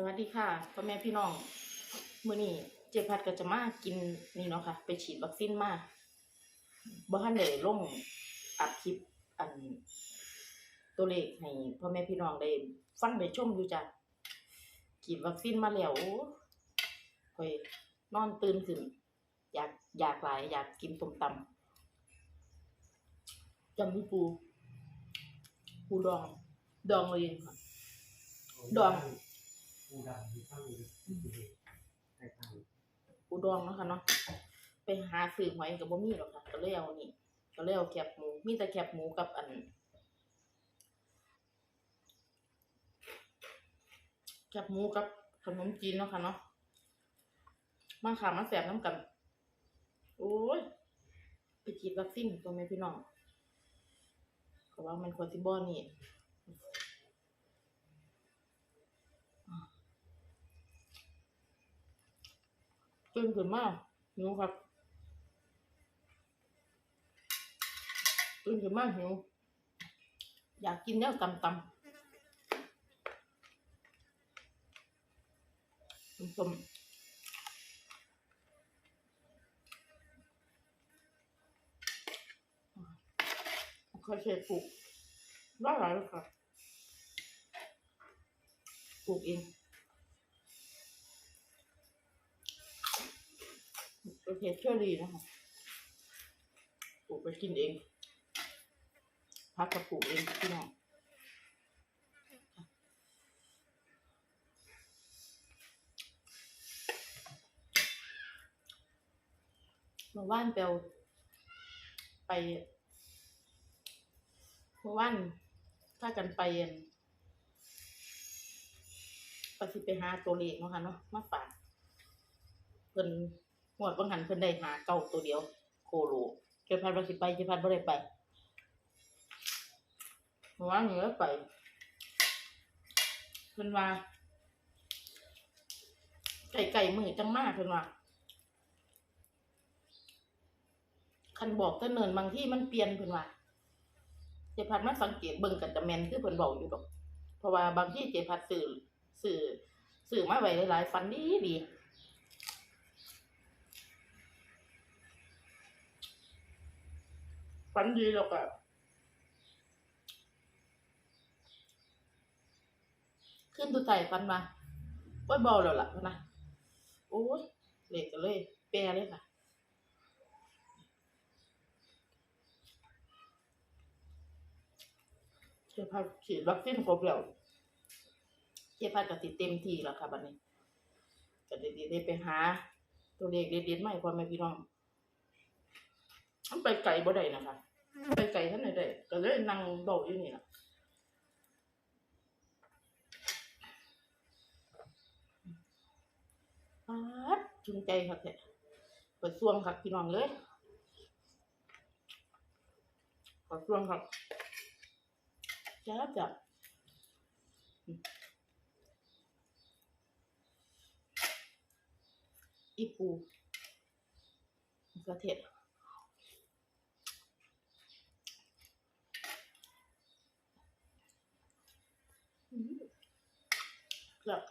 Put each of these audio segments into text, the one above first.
สวัสดีค่ะพ่อแม่พี่น้องมื้อนี้เจพัดก็จะมากินนี่เนาะค่ะ ไปฉีดวัคซีนมาบ่ทันได้ลงอัดคลิปอัน ตัวเลขให้พ่อแม่พี่น้องได้ฟังได้ชมอยู่จ้ะฉีดวัคซีนมาแล้วค่อยนอนตื่นขึ้น อยากอยากหลาย อยากกินส้มตำจำมีปูปูดอง ดองเลยค่ะดอง ปูดองมีข้าวมีใส่ข้าวปูดองเนาะค่ะเนาะไปหาซื้อหอยกับบ่มีหรอกค่ะก็เลยเอานี่ก็เลยเอาแคบหมู มีแต่แคบหมูกับอันแคบหมูกับขนมจีนเนาะค่ะเนาะมาค่ะมาแสบน้ำกัน โอ้ยไปฉีดวัคซีนตัวแม่พี่น้องก็ว่ามันควรสิบ่นี่ ตื่นขึ้นมาหิวครับตื่นขึ้นมาหิวอยากกินแล้วตำตำส้มๆค่อยเช็ดปลูกได้หลายเลยค่ะปลูกเอง ประเภทเชอรี่นะคะปลูกไปกินเอง พักกับปลูกเองพี่น้องเมื่อวานเปลไปเมื่อวานถ้ากันไปนปฏิไปหาตัวเลขเนาะค่ะเนาะมาฝากเพิ่น หวดบางหันเพิ่นได้หาเก่าตัวเดียว โคโลเจ้าพัดว่สิไปเจ้าพัดบ่ได้ไปเมื่อวานนี้ก็ไปเพิ่นว่าไก่ไก่มือจังมากเพิ่นว่าคันบอกแต่เนินบางที่มันเปลี่ยนเพิ่นว่าเจพัดมาสังเกตเบิ่งกันจะแม่นคือเพิ่นบอกอยู่ดอก เพราะว่าบางที่เจพัดสื่อสื่อสื่อมาไว้หลายๆฟันดีดี ฟันดีแล้วก็ขึ้นตัวใจฟันมาโอ้ยเบาแล้วล่ะนะโอ้ยเหล็กกันเลย แปรเลยค่ะ เจ้าพัดฉีดวัคซีนครบแล้วเจ้าพัดก็ติเต็มที่แล้วค่ะบัดนี้ก็เด็ดๆไปหา ตัวเลขเด็ดๆมาให้พ่อแม่พี่น้องมันไปไกลบ่ได้นะคะ ไปไกลท่านไหนได้ก็เลยนั่งเบาอยู่นี่ล่ะปาดจุงใจครับเนี่ยเปิดซ่วงครับพี่น้องเลยเปิดซ่วงครับจ้าจ้ะอีปูมะเขือเทศอืมครับ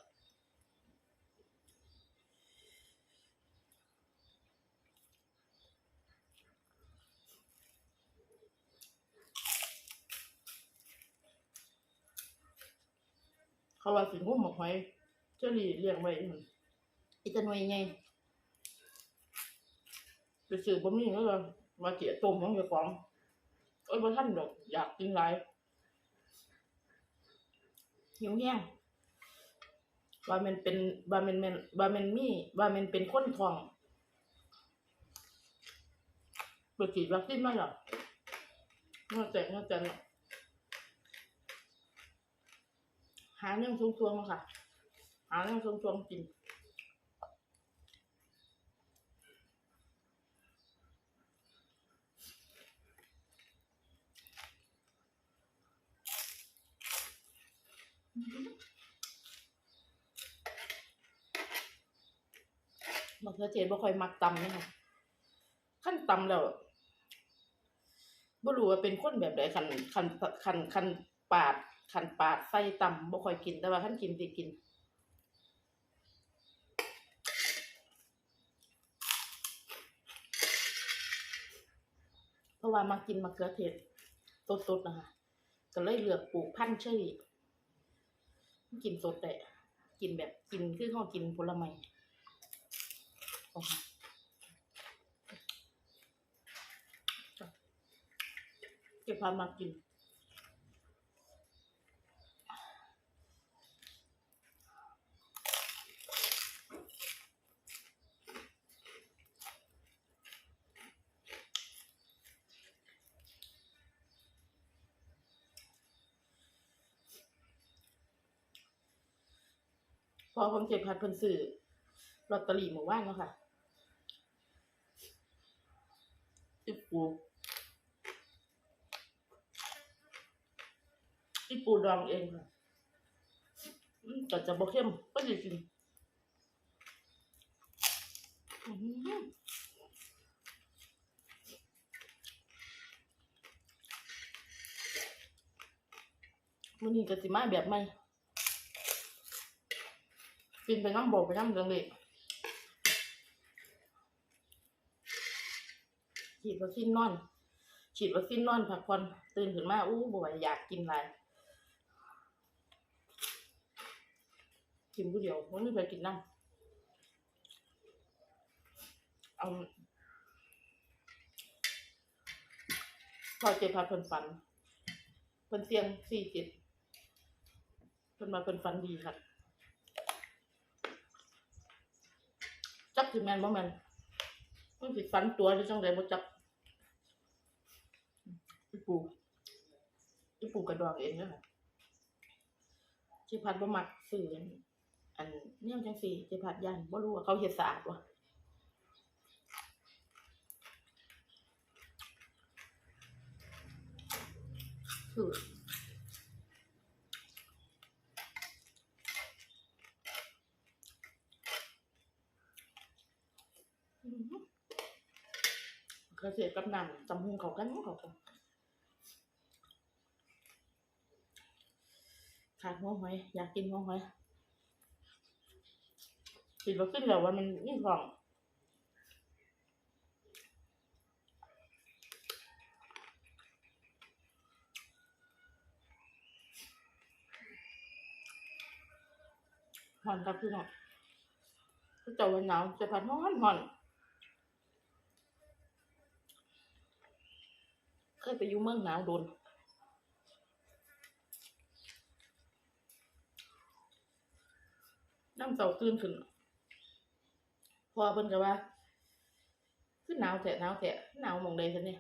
เขา ว่าสิงหุ้มหมกหอยเจ้าหลีเลี้ยงไว้มันอีตะหนวยไงไปซื้อบ่มีแล้วก็มาเจียต้มของเจ้าของเอ้ยบ่ทันดอกอยากกินหลายหิวแห้งว่ามันเป็นว่ามันแม่นว่ามันมีว่ามันเป็นคนท้องไปฉีดวัคซีนมาแล้วมาแจกมาแจกเนาะ หาเรื่องช่วงๆมาค่ะ หาเรื่องช่วงๆกินมะเขือเทศบ่ค่อยมักตำนี่ค่ะขั้นตำแล้วบ่รู้ว่าเป็นคนแบบใดคันคันคันคันปาด ขันปาดใส่ต่ำบ่ค่อยกินแต่ว่าขันกินสิกิน เพราะว่ามากินมะเขือเทศสดๆนะคะก็เลยเหลือปลูกพันธุ์เชยกินสดแต่กินแบบกินคือข้ากินผลไม้เก็บความากิน พอผมเจ็บพัดเพิ่นซื้อลอตเตอรี่เมื่อวานเนาะค่ะอีปูอีปูดองเองค่ะแต่จะบ่เข้มก็ดีกินอื้อหือมื้อนี้ก็สิมาแบบใหม่ กินไปน้ำบอกไปน้ำเรืองเลยฉีดวัคซีนนอน ฉีดวัคซีนนอนพักผ่อนตื่นขึ้นมาอู้บ่ไหวอยากกินอะไรกินผู้เดียววันนี้ไปกินน้ำเอาพอเจ็บพาเพิ่นฝันเพิ่นเตียงสี่จิตเพิ่นมาเพิ่นฝันดีค่ะ จักคือแมนบ่แมนมันสิฟันตัวหรือจังไดบ่จักอีปูอีปูกระดองเองเด้อค่ะเจพัดบ่มักซื้ออันอันแนวจังซี่เจพัดย่านบ่รู้ว่าเขาเฮ็ดสะอาดบ่คืออือหือกระ เทียกับน้ำจำหุงเขากันเขากันขาดหัวหอยอยากกินหัวหอยคิดว่าขึ้นแล้วว่ามันนี่ของหอนครับพี่น้องจะวันหนาวจะพัดร้อนหอน เคย ไปอยู่เมืองหนาวโดนน้ำเสาตื่นขึ้นพอเพิ่นก็ว่าขึ้นหนาวแท้หนาวแท้หนาวมองใดซะเนี่ย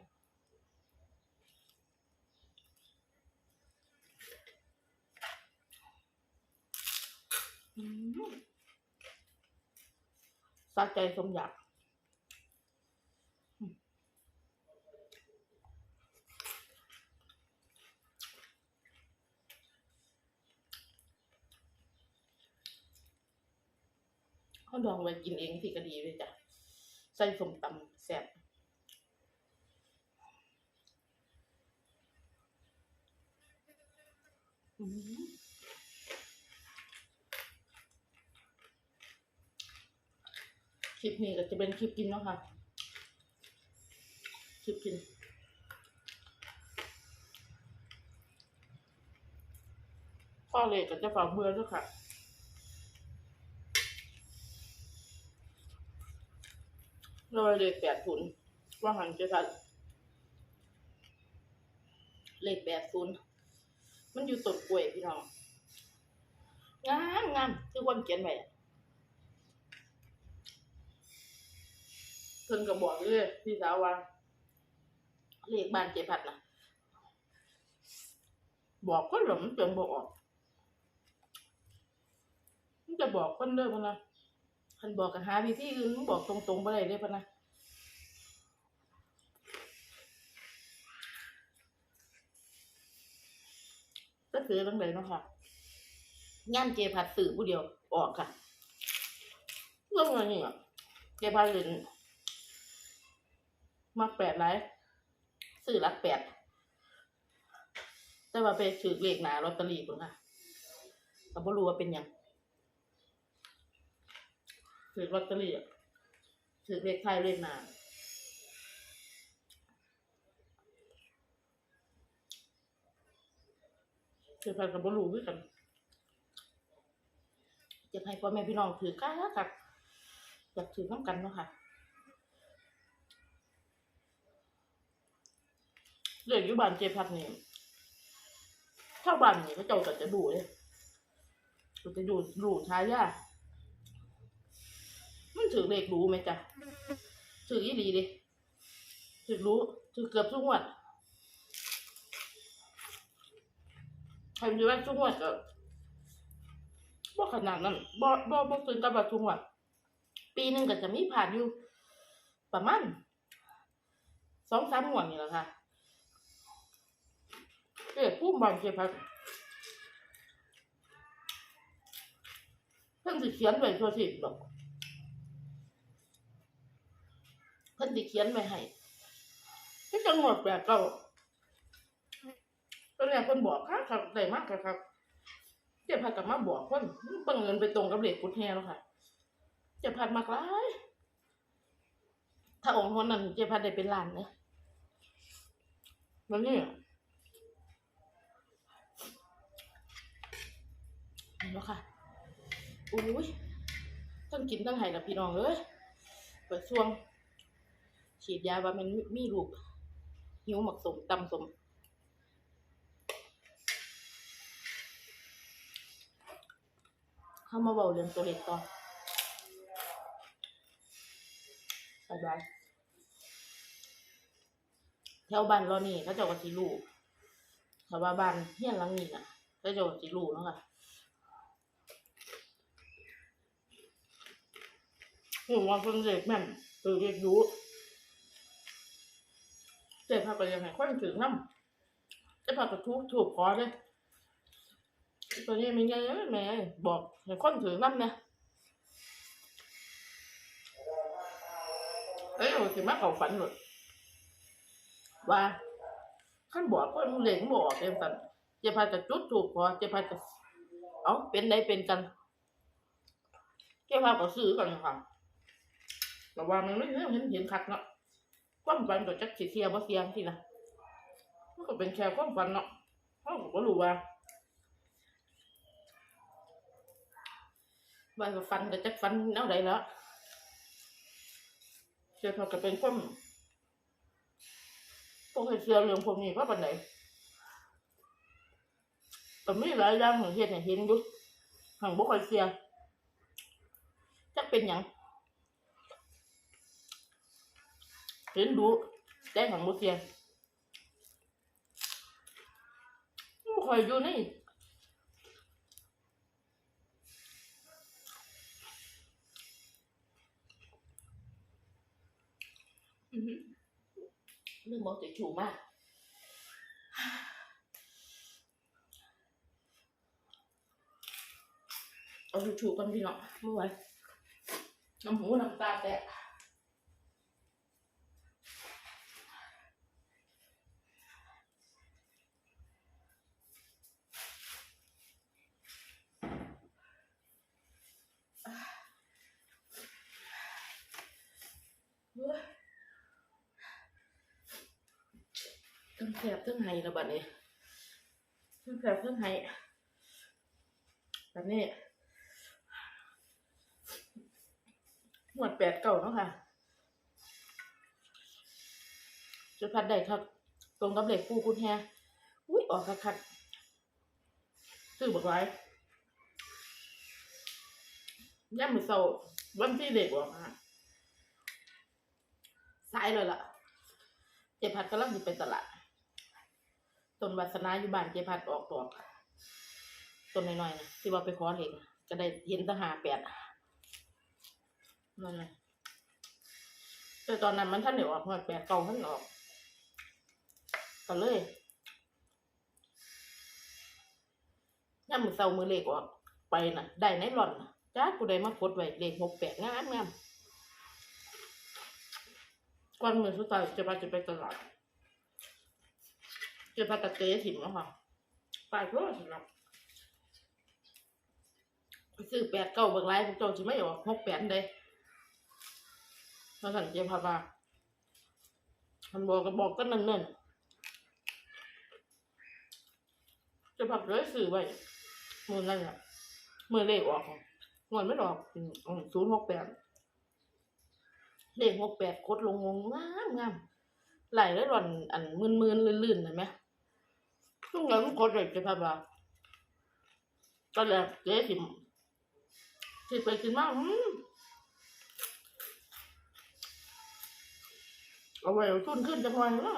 สะใจสมอยาก เขาดองไว้กินเองสิก็ดีเลยจ้ะใส่สมตำแซ่บคลิปนี้ก็จะเป็นคลิปกินเนาะค่ะ คลิปกินพ่อเลยก็จะฝากเบื่อด้วยค่ะ รอยเลขแปดศูนย์ว่าหันจะทันเลขแปดศูนย์มันอยู่ต้นกล้วยพี่น้องงามงามคือคนเขียนไว้อะเพิ่นก็บอกเลยพี่สาวว่าเลขบ้านเจพัดนะบอกก็หลงจนบอกออกมันจะบอกคนเด้อพะนะ คันบอกกันหาวิธีอื่นบอกตรงๆบ่ได้เด้ปะนะก็คือตั้งแต่เนาะค่ะย่านเจพัดสื่อผู้เดียวออกค่ะเรื่องอะไรเนี่ยเจพัดเล่นมักแปดไรสื่อรักแปดแต่ว่าไปถือเลขหนาลอตเตอรี่พุ่นค่ะก็บ่รู้ว่าเป็นหยัง ถือลอตเตอรี่ถือเลขไทยเลขนาถือพันกับบลูด้วยกันอยากให้พ่อแม่พี่น้องถือก้าวกับอยากถือน้ำกันเนาะค่ะเรื่องยุบานเจพัดนี่ถ้าบ้านนี่ก็เจ้าก็จะดูเลยก็จะดูดูท้ายย่า ถือเลขรู้ไหมจ๊ะถืออีดีดิถือรู้ถือเกือบทุกงวดใครมีว่าทุกงวดก็บ่ขนาดนั้นบ่บ่บ่ถึงกับว่าทุกงวด ปีหนึ่งก็จะมีผ่านอยู่ ประมาณสองสามงวดนี่แหละค่ะเอ๊ะผู้บางเจ็บพักเพิ่นสิเขียนไว้ทั่วที่ดอก เพิ่นสิเขียนไว้ให้ที่จังหวัดแบบเก่าตอนแรกคนบอกครับครับได้มากครับครับเจ้าพัดกลับมาบอกคนบังเงินไปตรงกับเหล็กกุดแฮแล้วค่ะเจ้าพัดมากหลายถ้าองค์คนนั้นเจ้าพัดได้เป็นล้านเนี่ยแล้วนี่แล้วค่ะอุ้ยต้องกินต้องไห้ละพี่น้องเอ้ยเปิดช่วง ฉีดยาว่ามันมีลูกหิวหมักสมตำสมเข้ามาเบาเรื่องตัวเล็กต่อสบายแถวบ้านเรานี่เขาเจ้าก็สิรู้ถ้าว่าบ้านเฮียนหลังนี้น่ะเขาเจ้าก็สิรู้เนาะค่ะหูว่าเพิ่นเด็กแม่นตัวเด็กรู้ เจ็บพาไปยังไงคนถึงน้ำเจ็บพากระทุกถูกคอเลยตัวนี้มันยังแม่บอกให้คนถือน้ำเนี่ยเอ้ยสิมาเขาฝันหมดว่าขั้นบอกว่ามึงเล่นบอกเต็มกันเจะพาจะจุดถูกพอเจะพาจะเอาเป็นได้เป็นกันเจะพาก็ซื้อกันค่ะแต่ว่ามันไม่เห็นเห็นคักเนาะ ความฝันก็จักสิเสียบ่เสียทีนะมันก็เป็นแค่ความฝันเนาะเขาก็บ่รู้ว่าว่าก็ฟันก็จักฟันแนวใดแล้วเชื่อเขาก็เป็นคนพวกให้เชื่อเรื่องพวกนี้เพราะปันไหนแต่มีหลายอย่างของเฮ็ดให้เห็นอยู่หังบ่ค่อยเชื่อจักเป็นหยัง เห็นดูแต่หังบ่เชื่อบ่ค่อยอยู่ในอือหือเรื่องบอกติดถูกมากเอาถูกๆกันพี่น้องเมื่อไหร่น้ำหูน้ำตาแตก แสบทั้งไห้ระบัดนี้ทั้งแสบทั้งไห้แบบนี้หมวดแปดเก่าเนาะค่ะจะพัดได้ครับ ตรงกับเหล็กปูคุณแฮอุ้ยออกคักคักซื้อบอกไว้ย่ำมือเศร้าวันที่เด็กออกมาสายเลยล่ะ เจพัดกำลังอยู่ไปตลาด ต้นวาสนาอยู่บ้านเจพัดออกดอกต้นน้อยๆนะที่ว่าไปขอเหล็กก็ได้เห็นทหารแปดนั่นแหละแต่ตอนนั้นมันท่านเดี๋ยวออกมาแปดเก่าท่านออกก็เลยย่ามือเศร้ามือเล็กออกไปน่ะ ได้ในหล่อนนะจ้ากูได้มากดไว้เลขหกแปดงามงามก่อนมือสุดท้ายเจะพาจะไปตลาด เจะพาตะเตะถิ่มแล้วค่ะไปเพื่อสำหรับซื้อแปดเก้าเบิกไล่พวกเจ้าจะไม่ออกหกแปดเลยเราสั่นเจ้าพาว่าทันบอกก็บอกก็นั่นนั่นจะพัดเลยซื้อไว้มือนั่นอะมือเลขออกงวดไม่ออกศูนย์หกแปดเลขหกแปดกดลงงงงามงามไหลได้วหล่อนอันมืนมืนๆลื่นๆเห็นไหม ช่วงนั้นกดเลยเจะพัดว่าก็เลยเจ๊สิสิไปกินมากอืมเอาไว้ทุนขึ้นจังหวะนะ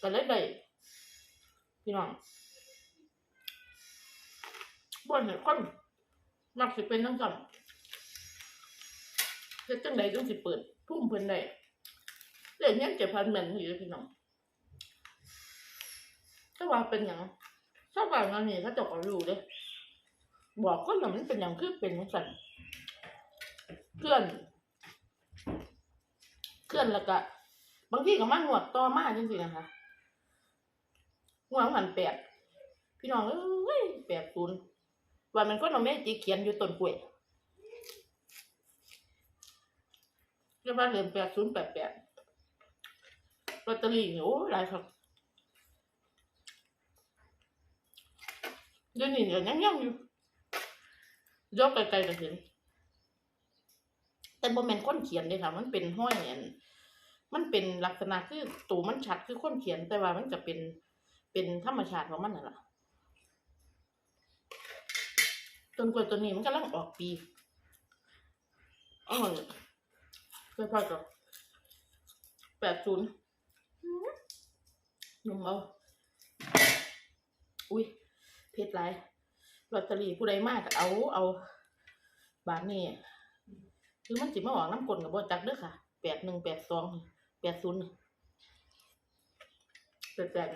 ก็เลยได้พี่น้องบ่นเนี่ยคนมักสิเป็นทั้งสองเฮ็ดจังใดจังสิเปิดพุ่มเพิ่นได้เรื่องยังเจ็บพันแม่นอยู่พี่น้อง แต่ว่าเป็นหยังชาวบ้านอันนี้เขาเจ้าก็รู้เด้บอกคนน่ะมันเป็นอย่างคือเป็นจังซั่นเพื่อนเพื่อนแล้วก็บางทีก็มาหนวดต่อมาจังซี่นะคะหัวหันแปดพี่น้องเอ้ยแปดศูนย์ว่ามันก็นอาแม่จีเขียนอยู่ต้นกล้วยเรียกว่าเรียนแปดศูนย์แปดแปดลอตเตอรี่นี่โอ้หลายครับ เดี๋ยวนี้เนี่ยยังยังอยู่ยกไกลๆก็เห็น แต่บ่แม่นคนเขียนเด้ค่ะ มันเป็นห้อยอันมันเป็นลักษณะคือตัวมันชัดคือคนเขียนแต่ว่ามันจะเป็นเป็นธรรมชาติของมันนั่นล่ะต้นกล้วยตัวนี้มันกำลังออกปีอ๋อเคยพอกับแปดศูนย์นุ่มเอาอุ้ย เพชรไรลอตเตอรี่ผู้ใดมากเอาเอา บาทนี่คือมันจิมาออกน้ำกลกับบ่จักเด้อค่ะแปดหนึ่งแปดสองแปดศูนย์แปดแปด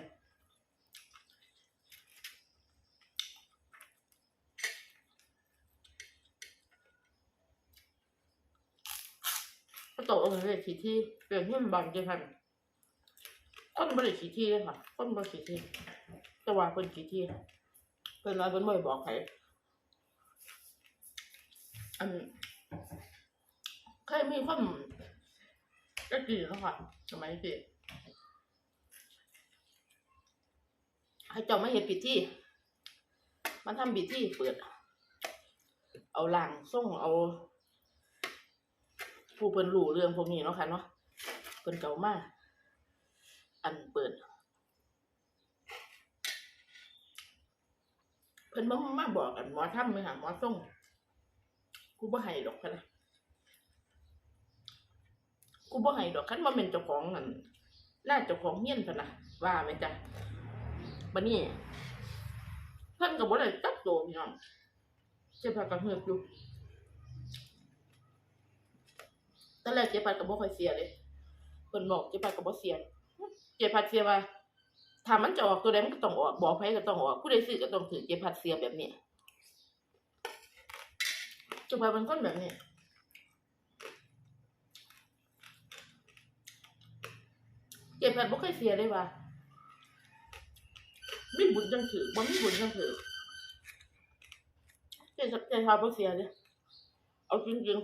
ก็ตกเอาเลยขีที่เป็นที่มันบังเจพันคนบริขีที่เลยค่ะคนบริขีที่แต่ว่าเป็นขีที่ เพิ่นว่าเพิ่นบ่ได้บอกใครอันเคยมีคนก็กี่แล้วค่ะสมัยสิให้เจ้ามาเฮ็ดพิธีมาทำพิธีเปิด เอาล่างส่งเอา ผู้เพิ่นรู้เรื่องพวกนี้เนาะค่ะเนาะเพิ่นเก่ามาก อันเปิด เพิ่นบ่มาบอกกันหมอทำไหมค่ะหมอส่งกูบ่ให้ดอกค่ะนะกูบ่ให้ดอกคันบ่แม่นเจ้าของนั่นน่าเจ้าของเฮียนพะนะว่าแม่นจ้ะบัดนี้เพิ่นก็บ่ได้จับตัวพี่น้องเจ็บปากกับเหือกอยู่ตอนแรกเจ็บปากก็บ่ค่อยเสียเลยเพิ่นบอกเจ็บปากก็บ่เสียเจ็บปากเสียว่า ถ้ามันจะออกตัวใดมันก็ต้องออกบอกไผก็ต้องออกผู้ใดซื้อก็ต้องถือเก็บผัดเสียแบบนี้จุบาเป็นคนแบบนี้เก็บผัดบ่เคยเสียเลยว่ะมีบุญจังถือบ่มีบุญจังถือเจ๊เจ๊ทาบ่เสียเลยเอาจริง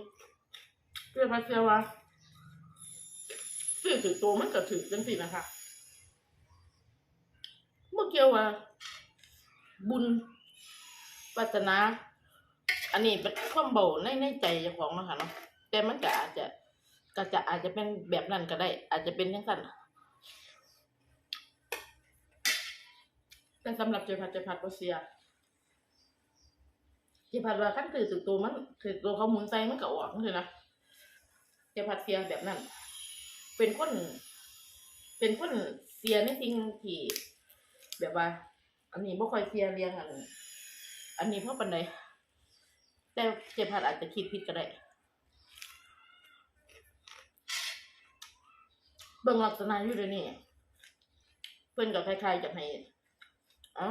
ๆเก็บผัดเสียว่าซื้อถือตัวมันก็ถือจังสินะคะ เกี่ยวว่า บุญปัตนา อันนี้เป็นความเบาในในใจเจ้าของเนาะคะเนาะแต่มันก็อาจจะก็จะอาจจะเป็นแบบนั้นก็ได้ อาจจะเป็นทั้งสั้นแต่สำหรับเจพัดเจพัดก็เสียเจพัดว่าขั้นถือสุดตัวมันถือตัวเขาหมุนใจมันก็ออกเลยนะเจพัดเสียแบบนั้น เป็นคน เป็นคนเสียในสิ่งที่ แบบว่า อันนี้บ่ค่อยเสียเรียงอันอันนี้เพราะปันใดแต่เจพัดอาจจะคิดผิดก็ได้เบิ่งลักษณะอยู่เดี๋ยวนี้เพิ่นกับคล้ายๆจะให้เอ้า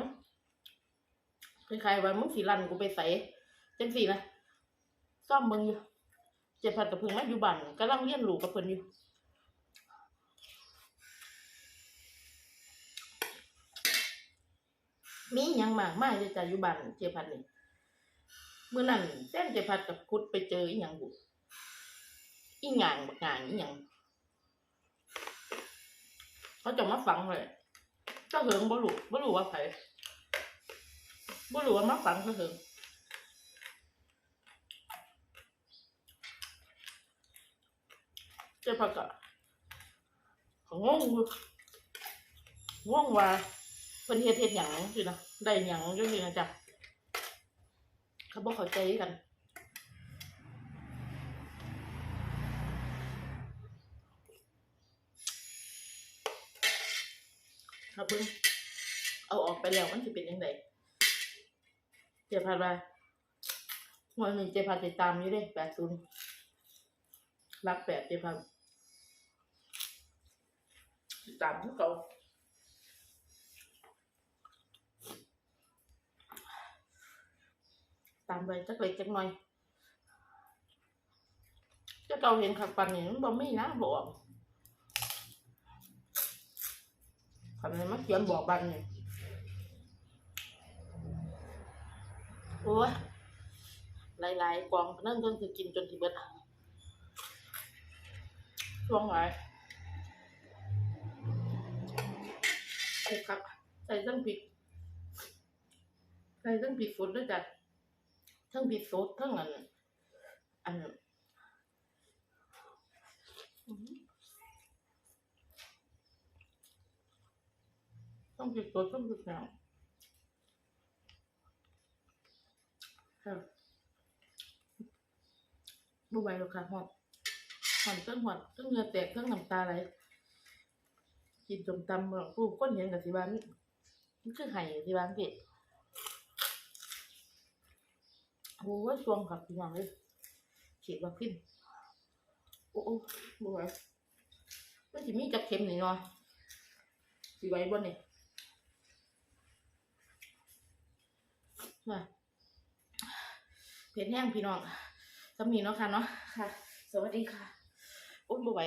คล้ายๆว่ามึงสิลั่นกูไปใส่จังสีนะซ่อมเบิ่งอยู่เจพัดกับเพิ่งมาอยู่บ้านกำลังเรียนรู้กับเพิ่นอยู่ มีหยังมากมายเลยจ้ะอยู่บ้านเจพัดนี่เมื้อนั้นแจ้นเจพัดกับคุดไปเจออีหยังบุอีหยังบักหางอีหยังเขาจะมาฟังเลยเจ้าเหิงบ่รู้บ่รู้ว่าไผบ่รู้ว่ามาฝังก็ถึงเจพัดกะงงงงว่า เพิ่นเฮ็ดเฮ็ดหยังสินะได้หยังจังซี่นะจ๊ะเขาบ่เข้าใจกันครับเพิ่งเอาออกไปแล้วมันจะเป็นยังไงเจ็บพัดว่าวันนึ่งเจ็บพัดติดตามอยู่เด้แปดศูนย์รักแปดเจ็บพัดติดตามพวกเขา ตามไปจักเล็กจักน้อยเจ้าเก่าเห็นขับปันนี่มันบ่มีนะบอกคำนี้มาเขียนบอกบันเนี่ยโอ้ยหลายๆกองนั่นจนจะกินจนที่เบิดช่วงไหนใส่ครับ ใส่ทั้งพริกใส่ทั้งพริกสดด้วยจ้ะ ทั้งพริกสดทั้งอัน อันอื้อหือต้องผิดตัวต้องผิดแนวครับไหวหรอกค่ะหอดหอดเครื่องหอดเครื่องเงือแตกเครื่องน้ำตาไหลกินจมตำเมืองกูก้นเห็นกับสิบ้านมันคือไห่สิบ้านพี่ โอ้ยช่วงครับพี่น้องเลยฉีดวัคซีนโอ้โอ้บูไหวมันจะมีจับเข็มหน่อยเนาะสิไหวบ่เนี่ยว่าเพจแห้งพี่น้องสำนีเนาะค่ะเนาะค่ะ สวัสดีค่ะโอ้ยบ่ไหว